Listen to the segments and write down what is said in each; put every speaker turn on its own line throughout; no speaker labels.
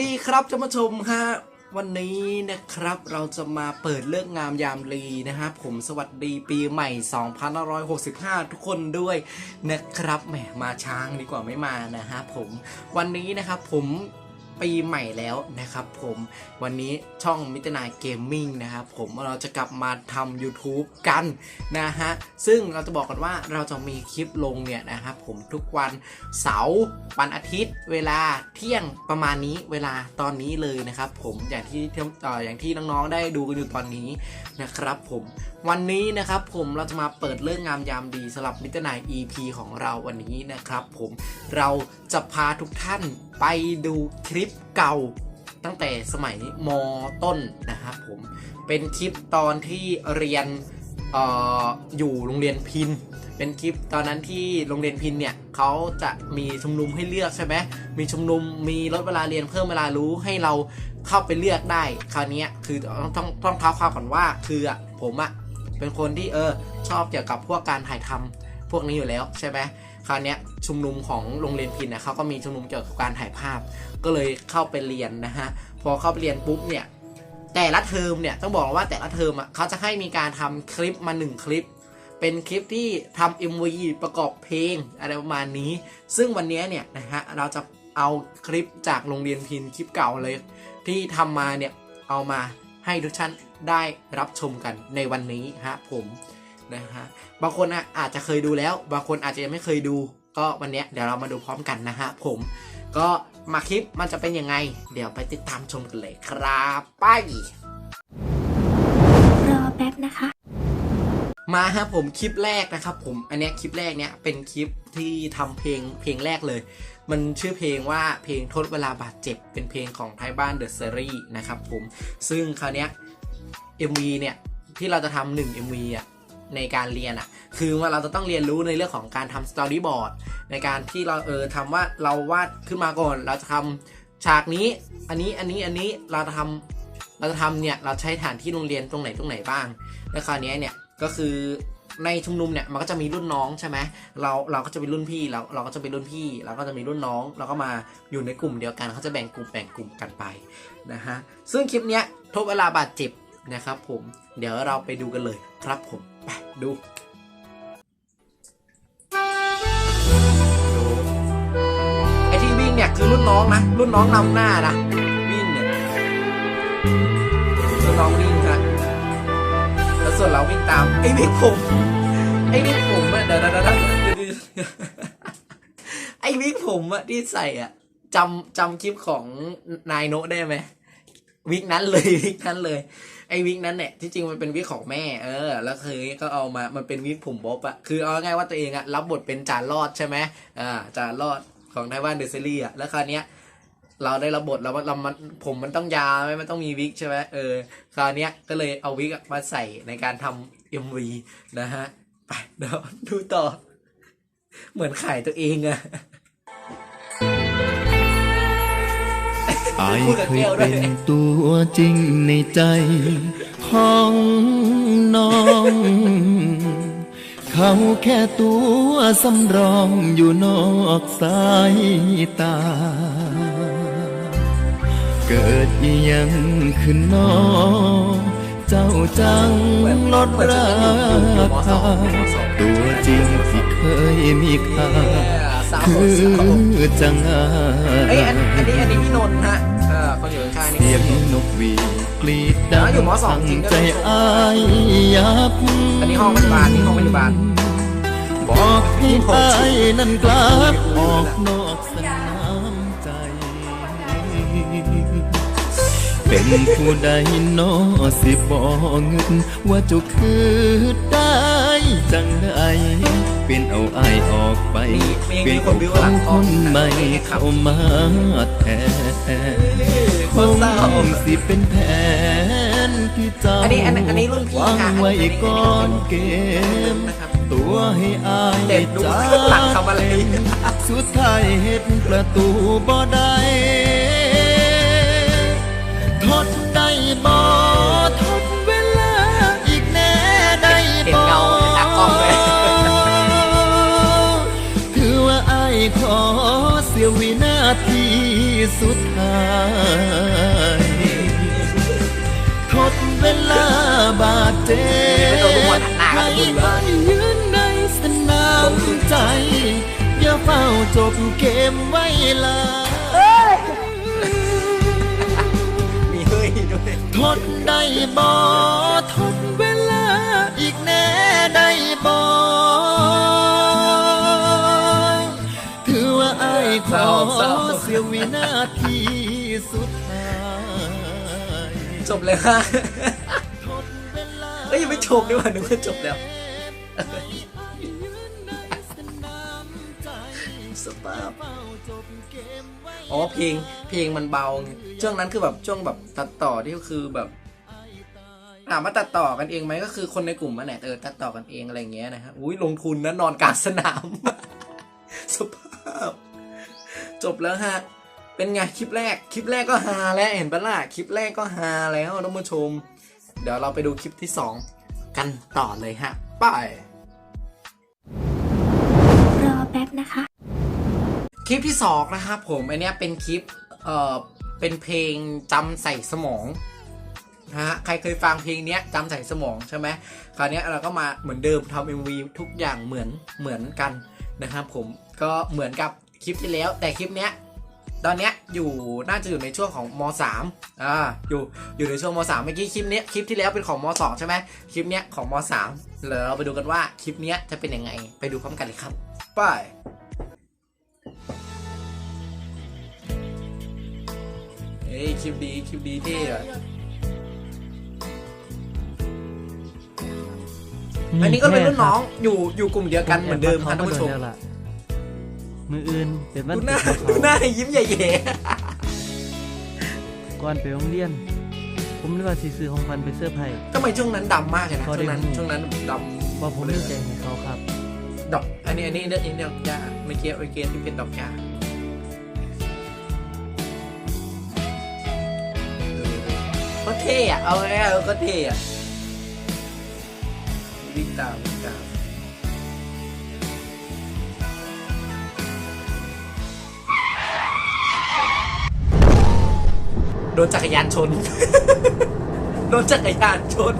ดีครับท่านผู้ชมฮะวันนี้นะครับเราจะมาเปิดเลิกงามยามรีนะครับผมสวัสดีปีใหม่ 2565 ทุกคนด้วยนะครับแหมมาช้างดีกว่าไม่มานะฮะผมวันนี้นะครับผม ปีใหม่แล้วนะครับผมวันนี้ช่องมิตรนายเกมมิ่งนะครับผมเราจะกลับมาทำ YouTube กันนะฮะ ซึ่งเราจะบอกกันว่าเราจะมีคลิปลงเนี่ยนะครับผมทุกวันเสาร์วันอาทิตย์ เวลาเที่ยงประมาณนี้เวลาตอนนี้เลยนะครับผมอย่างที่ออย่างที่น้องๆได้ดูกันอยู่ตอนนี้นะครับผมวันนี้นะครับผมเราจะมาเปิดเรื่องงามยามดีสำหรับมิตรนาย EP ของเราวันนี้นะครับผมเราจะพาทุกท่านไปดูคลิปเก่าตั้งแต่สมัยมต้นนะครับผมเป็นคลิปตอนที่เรียนอออยู่โรงเรียนพิน เป็นคลิปตอนนั้นที่โรงเรียนพินเนี่ยเขาจะมีชุมนุมให้เลือกใช่ไหมมีชุมนุมมีลดเวลาเรียนเพิ่มเวลารู้ให้เราเข้าไปเลือกได้ คราวนี้คือต้องต้องต้องเท้าความก่อนว่าคืออะผมอะ เป็นคนที่เออชอบเกี่ยวกับพวกการถ่ายทำพวกนี้อยู่แล้วใช่ไหมคราวนี้ชุมนุมของโรงเรียนพินนะเขาก็มีชุมนุมเกี่ยวกับการถ่ายภาพ ก็เลยเข้าไปเรียนนะฮะพอเข้าไปเรียนปุ๊บเนี่ยแต่ละเทอมเนี่ยต้องบอกว่าแต่ละเทอมอะเขาจะให้มีการทำคลิปมาหนึ่งคลิป เป็นคลิปที่ทำ MV ประกอบเพลงอะไรประมาณนี้ ซึ่งวันนี้เนี่ยนะฮะเราจะเอาคลิปจากโรงเรียนพินคลิปเก่าเลย ที่ทำมาเนี่ยเอามา ให้ทุกท่านได้รับชมกันในวันนี้ฮะผมนะฮะบางคนอะอาจจะเคยดูแล้ว บางคนอาจจะยังไม่เคยดู ก็วันเนี้ยเดี๋ยวเรามาดูพร้อมกันนะฮะผมก็มาคลิปมันจะเป็นยังไง เดี๋ยวไปติดตามชมกันเลยครับไป
รอแป๊บนะคะ
มาฮะผมคลิปแรกนะครับผมอันเนี้ยคลิปแรกเนี้ยเป็นคลิปที่ทำเพลงเพลงแรกเลย มันชื่อเพลงว่าเพลงทดเวลาบาดเจ็บ เป็นเพลงของไทยบ้านเดอะซีรีส์นะครับผม ซึ่งคราวเนี้ย MV เนี่ย ที่เราจะทำหนึ่ง MV อะในการเรียนอะ คือว่าเราจะต้องเรียนรู้ในเรื่องของการทำสตอรี่บอร์ดในการที่เราเออทำว่าเราวาดขึ้นมาก่อน เราจะทำฉากนี้ อันนี้ อันนี้ อันนี้ เราจะทำเราจะทำเนี่ย เราใช้ฐานที่โรงเรียนตรงไหนตรงไหนบ้าง แล้วคราวนี้เนี่ย ก็คือ ในชุมนุมเนี่ยมันก็จะมีรุ่นน้องใช่ไหมเราเราก็จะเป็นรุ่นพี่เราเราก็จะเป็นรุ่นพี่เราก็จะมีรุ่นน้องเราก็มาอยู่ในกลุ่มเดียวกันเขาจะแบ่งกลุ่มแบ่งกลุ่มกันไปนะฮะซึ่งคลิปเนี้ยทบเวลาบาดเจ็บนะครับผมเดี๋ยวเราไปดูกันเลยครับผมไปดูไอที่วิ่งเนี่ยคือรุ่นน้องนะรุ่นน้องนำหน้านะวิ่งเนี่ยรุ่นน้องวิ่ง ส่วนเราวิ่งตามไอ้วิกผมไอ้วิกผมอะเดี๋ยวเดี๋ยวเดี๋ยวไอ้วิกผมอะที่ใส่อะจำจำคลิปของนายโนได้ไหมวิกนั้นเลยวิกนั้นเลย ไอ้วิกนั้นเนี่ยที่จริงมันเป็นวิกของแม่ เออ แล้วเคยก็เอามามันเป็นวิกผมบ๊อบอะคือเอาง่ายว่าตัวเองอะรับบทเป็นจานรอดใช่ไหมอ่าจานรอดของไทยบ้านเดอะซีรีส์อะแล้วคราวเนี้ย เราได้รับบทแล้วเรามันผมมันต้องยาวไหมมันต้องมีวิกใช่ไหมเออคราวเนี้ยก็เลยเอาวิกอะมาใส่ในการทำเอ็มวีนะฮะไปเดี๋ยวดูต่อ เหมือนขายตัวเองอะ
อาย
พูดกับ
เค
แก้
ยว
ด้วย
เป็นตัวจริงในใจของน้อง เขาแค่ตัวสำรองอยู่นอกสายตา เกิดอีหยังขึ้นนอเจ้าจังลดราคาตัวจริงที่เคยมีค่า
สาว
คื
สาว
อจังอา
เอ้ยอันอันนี้อันนี้พี่นนท์ฮะเออคนอยู่ข้างๆนี่
เสียงนกหวีดกรีดดั
อ๋ออยู่มสองจริงด้วย
ใจอายยับ
อันนี้ห้องพยาบาลนี่ห้องพยาบาล
บอกให้อายนั้นกลับออกนอกสนาม เป็นผู้ใดนอสิบอกเงินว่าเจุคือได้จังใดเป็นเอาอายออกไป
มีมี
เป็น
มีค
เอา
นบิว
ค
หลั
น
ง
ค
ห้อง
นใหม่เข้ามาแทน
ค
คน
เศร้า
งสิเป็นแผนที่เจ้า
อันนี้อันนี้อันนี้รุ่นพี่
วาง
ค่ะ
ไว้ก่อนเกม
นะครับ
ตัวให้อาย
เด็กดูข้างหลังทำอะไร
สุดท้ายเห็ดประตูบ่ได้ ทดได้บ่ทดเวลาอีกแน่ได้
เห็น
บ่
เงาตากล้องเลย
คือว่าไอายขอเสียวินาทีสุดท้ายทดเวลาบาดเจ็บให้ไปยืนในสนามใจ อย่าเฝ้าจบเกมไว้ลา ทนได้บ่ทนเวลาอีกแน่ได้บ่ถือว่าไอ้ายขอเสียวินาทีสุดท้าย
จบเลยฮะ
ทนเวลา
เอ้ยยังไม่จบดีกว่านึกว่าจบแล้วสภาพ อ๋อเพลงเพลงมันเบาไงช่วงนั้นคือแบบช่วงแบบตัดต่อที่ก็คือแบบถามว่าตัดต่อกันเองไหมก็คือคนในกลุ่มมันแหละเออตัดต่อกันเองอะไรเงี้ยนะฮะอุ้ยลงทุนนะนอนกลางสนาม สภาพ จบแล้วฮะ เป็นไงคลิปแรก คลิปแรกก็ฮาแล้วเห็นปะล่ะคลิปแรกก็ฮาแล้วท่านผู้ชม เดี๋ยวเราไปดูคลิปที่สองกันต่อเลยฮะไป
รอแป๊บนะคะ
คลิปที่สองนะครับผมอันเนี้ยเป็นคลิปเอ่อเป็นเพลงจำใส่สมองนะฮะใครเคยฟังเพลงเนี้ยจำใส่สมองใช่ไหมคราวเนี้ยเราก็มาเหมือนเดิมทำ MV ทุกอย่างเหมือนเหมือนกันนะครับผมก็เหมือนกับคลิปที่แล้ว แต่คลิปเนี้ยตอนเนี้ยอยู่น่าจะอยู่ในช่วงของม3อ่าอยู่อยู่ในช่วงม3เมื่อกี้คลิปเนี้ยคลิปที่แล้วเป็นของม2ใช่ไหมคลิปเนี้ยของม3เดี๋ยวเราไปดูกันว่าคลิปเนี้ยจะเป็นยังไงไปดูพร้อมกันเลยครับไป เฮ้ยคลิปดีคลิปดีเท่อะอันนี้ก็เป็นรุ่นน้องอยู่อยู่กลุ่มเดียวกันเหมือนเดิมครับท่านผู้ชม
แล้วล่ะมืออื่นเป็นวัน
ดูหน้า
เกิดของ
ดูหน้ายิ้มใหญ่
ก่อนไปโรงเรียน ผมเลยว่าสิซื้อของขวัญไปเสื้อร์ไผ่
ๆทำไมช่วงนั้นดำมากเลยนะ
พอ
ช่ว
ได้
งนั้น
หู
ช่วงนั้นดำ
ว่าผมมีใจให้เขาครับ
ดอก อันนี้อันนี้เรื่องอันนี้ดอกหญ้าเมื่อกี้เมื่อกี้ที่เป็นดอกหญ้า ท่อะเอาไงายๆก็เท่อะวิ่งตามวิ่งตามโดนจักรยานชน โดนจักรยานชน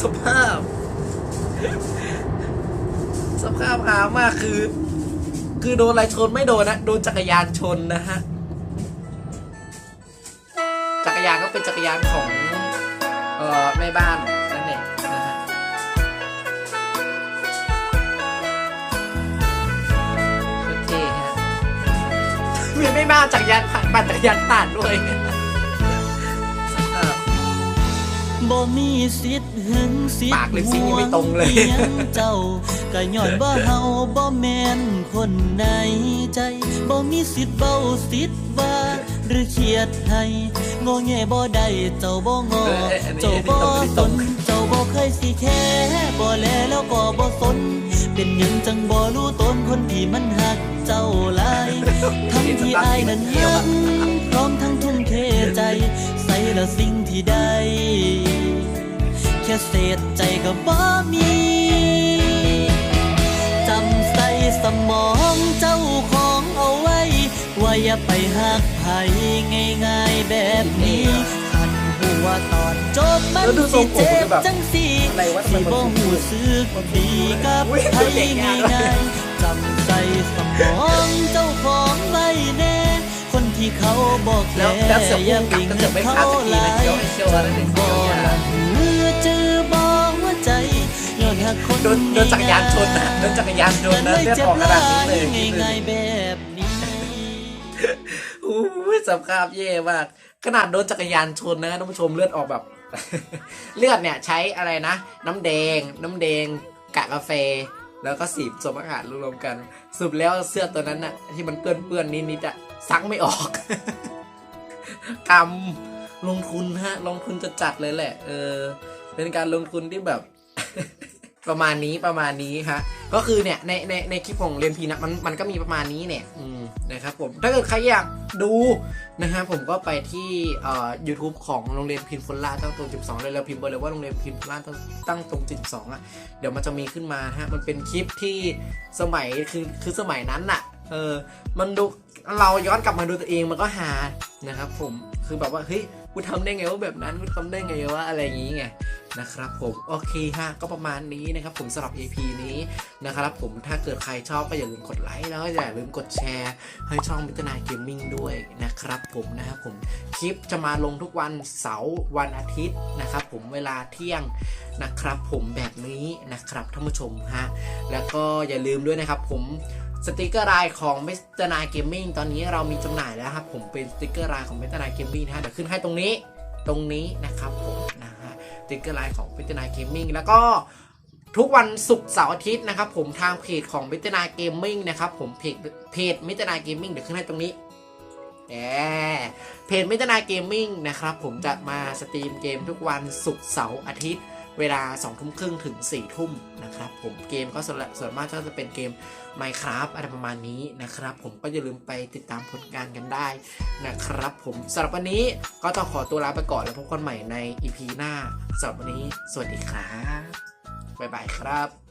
สภาพ สภาพหามากคือ คือโดนอะไรชนไม่โดนนะ โดนจักรยานชนนะฮะจักร ยานก็เป็นจักรยานของเอ่อแม่บ้านนั่นเองนะฮะโคตรเท่ฮะมีแม่บ้านจักรยานผ่านปั่นจักรยานผ่านด้วยสภาพ
บ่มีสิทธิ์หึงสิท
ปาก
ธิ์
ลิปซิงค์ยังไม่ตรงเลย
ห่วอีงเจ้าก็ย้อนว่าเฮาบ่แม่นคนในใจบ่มีสิทธิ์เบ้าสิทธิ์ว่าห รือเครียดให้งอแงบ่ได้เจ้าบ่งอ
เอออันนี้
เจ้าบ่
อันนี้
ส
ตรง
นเจ้าบ่เคยสิแค่บ่แลแล้วก็บ่สน เป็นหยังจังบ่รู้ตนคนที่มันหักเจ้าหลายทั้งที่อายนั้นหักพร้อมทั้งทุ่มเทใจ ใส่ละสิ่งที่ได้แค่เศษใจก็บ่มีจำใส่สมอง อย่าไปหักไผง่ายๆแบบนี้ขันหัวตอนจบมัน
แล้วดูทร
สิ
งผม
เจ็บ
แบบ
จังสี
อะไรวะทำไม
สิ
มัน
บ่หูสึกดีกับ
อุ๊ย
ไผ
เด็กยาก
ง่ายๆจำใส่สมองเจ้าของไว้แน่คนที่เขาบอก
แล้วแล้วเสือก
อย่า
พุ่
ไป
งกลับ
เงิ
ก็เสือก
น
ไม่
เขา
ขาดสักที
หลา
นะ
ย
เดี๋ยวให้เชื่อว่าได้หนึ่ง
บ่
เดียว
ละหือจือบอกว่าใจย้อนหักคน
โดนโดนจักรยานชนนะโดนจักรยานชนนะเลือดออกขนาดนี้เลย สภาพแย่มาก ขนาดโดนจักรยานชนนะท่านผู้ชมเลือดออกแบบ เลือดเนี่ยใช้อะไรนะ น้ำแดง น้ำแดงกะกาแฟ แล้วก็สีผสมอาหารรวมกันสรุปแล้วเสื้อตัวนั้นน่ะที่มันเปื้อนเปื้อนๆนิดๆอะซักไม่ออกกรรมลงทุนฮะ ลงทุนจะจัดเลยแหละ เออ เป็นการลงทุนที่แบบ ประมาณนี้ประมาณนี้ฮะ ก็คือเนี่ยในในในคลิปของเรียนพีนะมันมันก็มีประมาณนี้เนี่ย อืมนะครับผม ถ้าเกิดใครอยาก ดูนะฮะผมก็ไปที่เอ่อ YouTube ของโรงเรียนพินฟลล่าตั้งตรง12เลยแล้วพิมพ์ไปเลยว่าโรงเรียนพินฟลล่าตั้งตั้งตรง12อะเดี๋ยวมันจะมีขึ้นมาฮะมันเป็นคลิปที่สมัยคือคือสมัยนั้นอะเออมันดูเราย้อนกลับมาดูตัวเองมันก็หานะครับผมคือแบบว่าเฮ้ย กูทำได้ไงว่าแบบนั้นกูทำได้ไงว่าอะไรอย่างนี้ไงนะครับผมโอเคฮะก็ประมาณนี้นะครับผมสำหรับ EP นี้นะครับผมถ้าเกิดใครชอบก็อย่าลืมกดไลค์แล้วก็อย่าลืมกดแชร์ ให้ช่องมิตรนาเกมมิ่งด้วยนะครับผมนะครับผมคลิปจะมาลงทุกวันเสาร์วันอาทิตย์นะครับผมเวลาเที่ยงนะครับผมแบบนี้นะครับท่านผู้ชมฮะแล้วก็อย่าลืมด้วยนะครับผม สติกเกอร์ลายของเมสเตอร์นายเกมมิ่งตอนนี้เรามีจำหน่ายแล้วครับผมเป็นสติกเกอร์ลายของเมสเตอร์นายเกมมิ่งนะฮะเดี๋ยวขึ้นให้ตรงนี้ตรงนี้นะครับผมนะฮะสติกเกอร์ลายของเมสเตอร์นายเกมมิ่งแล้วก็ทุกวันศุกร์เสาร์อาทิตย์นะครับผมทางเพจของเมสเตรนาเกมมิ่งนะครับผมเพจเพจเมสเตรนาเกมมิ่งเดี๋ยวขึ้นให้ตรงนี้แหมเพจเมสเตรนาเกมมิ่งนะครับผมจะมาสตรีมเกมทุกวันศุกร์เสาร์อาทิตย์ เวลา2ทุ่มครึ่งถึง4ทุ่มนะครับผมเกมก็ส่วนส่วนมากก็จะเป็นเกม Minecraft อะไรประมาณนี้นะครับผมก็อย่าลืมไปติดตามผลงานกันได้นะครับผมสำหรับวันนี้ก็ต้องขอตัวลาไปก่อนแล้วพบกันใหม่ใน EP หน้าสำหรับวันนี้ สวัสดีครับบ๊ายบายครับ